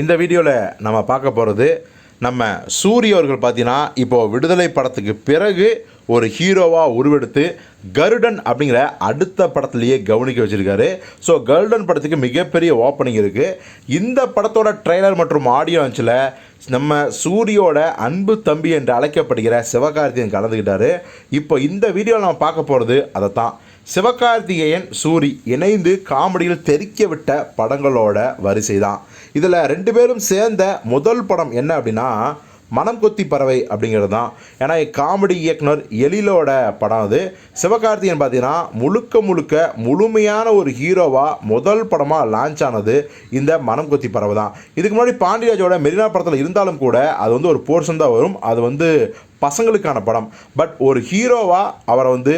இந்த வீடியோவில் நம்ம பார்க்க போகிறது நம்ம சூரிய அவர்கள் பார்த்தீங்கன்னா இப்போது விடுதலை படத்துக்கு பிறகு ஒரு ஹீரோவாக உருவெடுத்து கருடன் அப்படிங்கிற அடுத்த படத்துலேயே கவனிக்க வச்சுருக்காரு. ஸோ கருடன் படத்துக்கு மிகப்பெரிய ஓப்பனிங் இருக்குது இந்த படத்தோட ட்ரெய்லர் மற்றும் ஆடியோ லான்ச்சில் நம்ம சூரியோட அன்பு தம்பி என்று அழைக்கப்படுகிற சிவகார்த்தியன் கலந்துக்கிட்டாரு இப்போ இந்த வீடியோவில் நம்ம பார்க்க போகிறது அதை தான் சிவகார்த்திகேயன் சூரி இணைந்து காமெடியில் தெறிக்க விட்ட படங்களோட வரிசை தான் இதில் ரெண்டு பேரும் சேர்ந்த முதல் படம் என்ன அப்படின்னா மனம் கொத்தி பறவை அப்படிங்கிறது தான் ஏன்னா காமெடி இயக்குனர் எழிலோட படம் அது. சிவகார்த்திகேயன் பார்த்தீங்கன்னா முழுக்க முழுக்க முழுமையான ஒரு ஹீரோவாக முதல் படமாக லான்ச் ஆனது இந்த மனம் கொத்தி பறவை தான் இதுக்கு முன்னாடி பாண்டியராஜோட மெரினா படத்தில் இருந்தாலும் கூட அது வந்து ஒரு போர்ஷன் தான் வரும். அது வந்து பசங்களுக்கான படம். பட் ஒரு ஹீரோவாக அவரை வந்து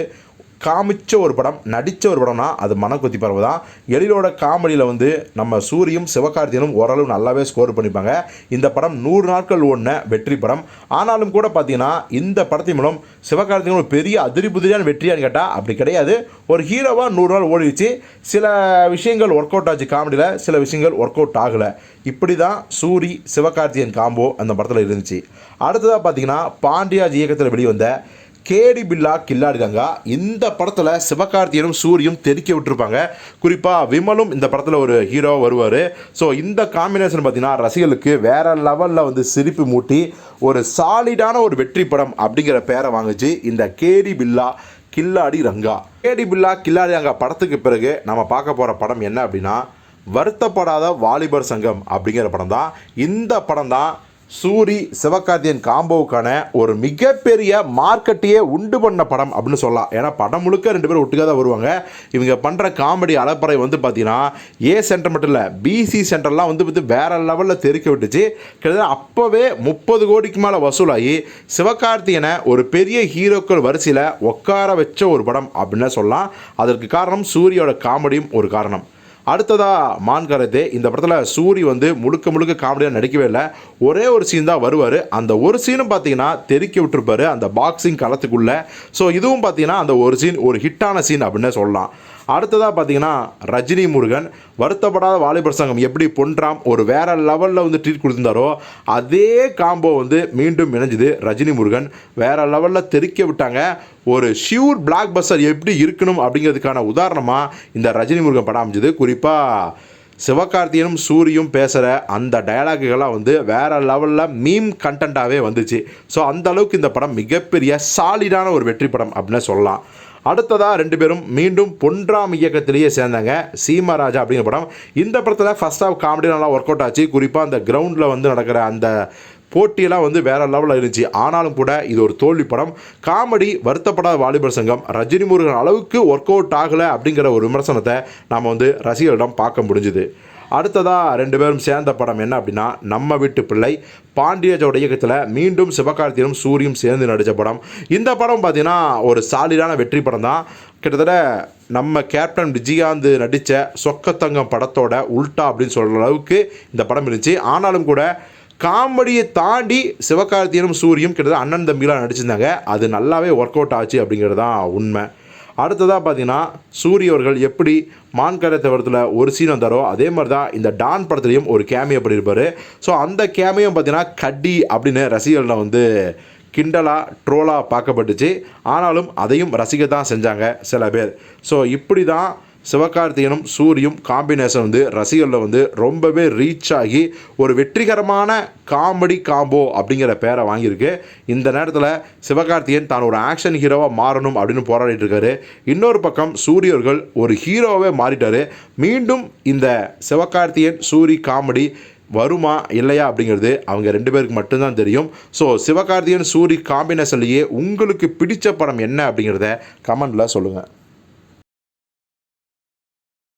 காமிச்ச ஒரு படம் நடித்த ஒரு படம்னா அது மனக்குத்தி பறவை தான். எழிலோட காமெடியில் வந்து நம்ம சூரியும் சிவகார்த்தியனும் ஓரளவு நல்லாவே ஸ்கோர் பண்ணிப்பாங்க. இந்த படம் நூறு நாட்கள் ஓடின வெற்றி படம். ஆனாலும் கூட பார்த்தீங்கன்னா இந்த படத்தின் மூலம் சிவகார்த்திகன் ஒரு பெரிய அதிரி புதிரியான வெற்றியான்னு கேட்டால் அப்படி கிடையாது. ஒரு ஹீரோவாக நூறு நாள் ஓடிடுச்சு. சில விஷயங்கள் ஒர்க் அவுட் ஆச்சு காமெடியில் சில விஷயங்கள் ஒர்க் அவுட் ஆகலை. இப்படி தான் சூரி சிவகார்த்தியன் காம்போ அந்த படத்தில் இருந்துச்சு. அடுத்ததாக பார்த்தீங்கன்னா பாண்டியாஜ் இயக்கத்தில் வெளிவந்த கேடி பில்லா கில்லாடி கங்கா. இந்த படத்தில் சிவகார்த்தியனும் சூரியும் தெறிக்க விட்டுருப்பாங்க. குறிப்பாக விமலும் இந்த படத்தில் ஒரு ஹீரோவாக வருவார். ஸோ இந்த காம்பினேஷன் பார்த்தீங்கன்னா ரசிகர்களுக்கு வேறு லெவலில் வந்து சிரிப்பு மூட்டி ஒரு சாலிடான ஒரு வெற்றி படம் அப்படிங்கிற பேரை வாங்குச்சு இந்த கேடி பில்லா கில்லாடி ரங்கா கேடி பில்லா கில்லாடி ரங்கா படத்துக்கு பிறகு நம்ம பார்க்க போகிற படம் என்ன அப்படின்னா வருத்தப்படாத வாலிபர் சங்கம் அப்படிங்கிற படம் தான் இந்த படம் தான் சூரி சிவகார்த்தியன் காம்போவுக்கான ஒரு மிகப்பெரிய மார்க்கெட்டையே உண்டு பண்ண படம் அப்படின்னு சொல்லலாம். ஏன்னா படம் முழுக்க ரெண்டு பேரும் ஒட்டுக்காக தான் வருவாங்க. இவங்க பண்ணுற காமெடி அலப்பறை வந்து பார்த்தீங்கன்னா ஏ சென்டர் மட்டும் இல்லை பிசி சென்டர்லாம் வந்து பார்த்து வேறு லெவலில் தெருக்க விட்டுச்சு. கிட்டத்தட்ட அப்போவே முப்பது கோடிக்கு மேலே வசூலாகி சிவகார்த்தியனை ஒரு பெரிய ஹீரோக்கள் வரிசையில் உட்கார வச்ச ஒரு படம் அப்படின்னு சொல்லலாம். அதற்கு காரணம் சூரியோட காமெடியும் ஒரு காரணம். அடுத்ததா மான்கரதே இந்த படத்தில் சூரி வந்து முழுக்க முழுக்க காமெடியாக நடிக்கவே இல்லை. ஒரே ஒரு சீன் தான் வருவார். அந்த ஒரு சீனும் பார்த்தீங்கன்னா தெருக்கி விட்டுருப்பாரு அந்த பாக்ஸிங் களத்துக்குள்ளே. ஸோ இதுவும் பார்த்தீங்கன்னா அந்த ஒரு சீன் ஒரு ஹிட்டான சீன் அப்படின்னு சொல்லலாம். அடுத்ததாக பார்த்தீங்கன்னா ரஜினி முருகன். வருத்தப்படாத வாலிபர் சங்கம் எப்படி பொன்றாம் ஒரு வேற லெவலில் வந்து ட்ரீட் கொடுத்துருந்தாரோ அதே காம்போ வந்து மீண்டும் இணைஞ்சுது ரஜினி முருகன். வேற லெவலில் தெறிக்க விட்டாங்க. ஒரு ஷியூர் பிளாக் பஸ்டர் எப்படி இருக்கணும் அப்படிங்கிறதுக்கான உதாரணமாக இந்த ரஜினி முருகன் படம் அமைஞ்சது. குறிப்பாக சிவகார்த்தியனும் சூரியும் பேசுகிற அந்த டயலாக்குகள்லாம் வந்து வேறு லெவலில் மீம் கண்டென்ட்டாகவே வந்துச்சு. ஸோ அந்த அளவுக்கு இந்த படம் மிகப்பெரிய சாலிடான ஒரு வெற்றி படம் அப்படின்னு சொல்லலாம். அடுத்ததாக ரெண்டு பேரும் மீண்டும் பொன்றாம் இயக்கத்திலேயே சேர்ந்தாங்க. சீமராஜா அப்படிங்கிற படம். இந்த படத்தில் ஃபஸ்ட் ஆஃப் காமெடி நல்லா ஒர்க் அவுட் ஆச்சு. குறிப்பாக அந்த கிரவுண்டில் வந்து நடக்கிற அந்த போட்டியெல்லாம் வந்து வேற லெவலில் இருந்துச்சு. ஆனாலும் கூட இது ஒரு தோல்வி படம். காமெடி வருத்தப்படாத வாலிபர் சங்கம். ரஜினி முருகன் அளவுக்கு ஒர்க் அவுட் ஆகலை அப்படிங்கிற ஒரு விமர்சனத்தை நாம் வந்து ரசிகர்களிடம் பார்க்க முடிஞ்சுது. அடுத்ததாக ரெண்டு பேரும் சேர்ந்த படம் என்ன அப்படின்னா நம்ம வீட்டு பிள்ளை பாண்டியஜோட இயக்கத்தில் மீண்டும் சிவகார்த்தியனும் சூரியும் சேர்ந்து நடித்த படம். இந்த படம் பார்த்திங்கன்னா ஒரு சாலிடான வெற்றி படம் தான். கிட்டத்தட்ட நம்ம கேப்டன் விஜயகாந்த் நடித்த சொக்கத்தங்கம் படத்தோட உல்டா அப்படின்னு சொல்கிற அளவுக்கு இந்த படம் இருந்துச்சு. ஆனாலும் கூட காமெடியை தாண்டி சிவகார்த்தியனும் சூரியும் கிட்டத்தட்ட அண்ணன் தம்பிலாம் நடிச்சிருந்தாங்க. அது நல்லாவே ஒர்க் அவுட் ஆச்சு அப்படிங்கிறது தான் உண்மை. அடுத்ததாக பார்த்தீங்கன்னா சூரியவர்கள் எப்படி மான்கரை தவிரத்தில் ஒரு சீன் வந்தாரோ அதே மாதிரி தான் இந்த டான் படத்துலையும் ஒரு கேமியோ பண்ணியிருப்பார் ஸோ அந்த கேமியும் பார்த்தீங்கன்னா கட்டி அப்படின்னு ரசிகர்களில் வந்து கிண்டலாக ட்ரோலாக பார்க்கப்பட்டுச்சு. ஆனாலும் அதையும் ரசிக்க தான் செஞ்சாங்க சில பேர். ஸோ இப்படி தான் சிவகார்த்திகனும் சூரியும் காம்பினேஷன் வந்து ரசிகர்களில் வந்து ரொம்பவே ரீச் ஆகி ஒரு வெற்றிகரமான காமெடி காம்போ அப்படிங்கிற பேரை வாங்கியிருக்கு. இந்த நேரத்தில் சிவகார்த்திகேயன் தான் ஒரு ஆக்ஷன் ஹீரோவாக மாறணும் அப்படின்னு போராடிட்டு இருக்காரு. இன்னொரு பக்கம் சூரியர்கள் ஒரு ஹீரோவாகவே மாறிட்டாரு. மீண்டும் இந்த சிவகார்த்திகன் சூரி காமெடி வருமா இல்லையா அப்படிங்கிறது அவங்க ரெண்டு பேருக்கு மட்டும்தான் தெரியும். ஸோ சிவகார்த்திகன் சூரி காம்பினேஷன்லேயே உங்களுக்கு பிடிச்ச படம் என்ன அப்படிங்கிறத கமெண்டில் சொல்லுங்கள்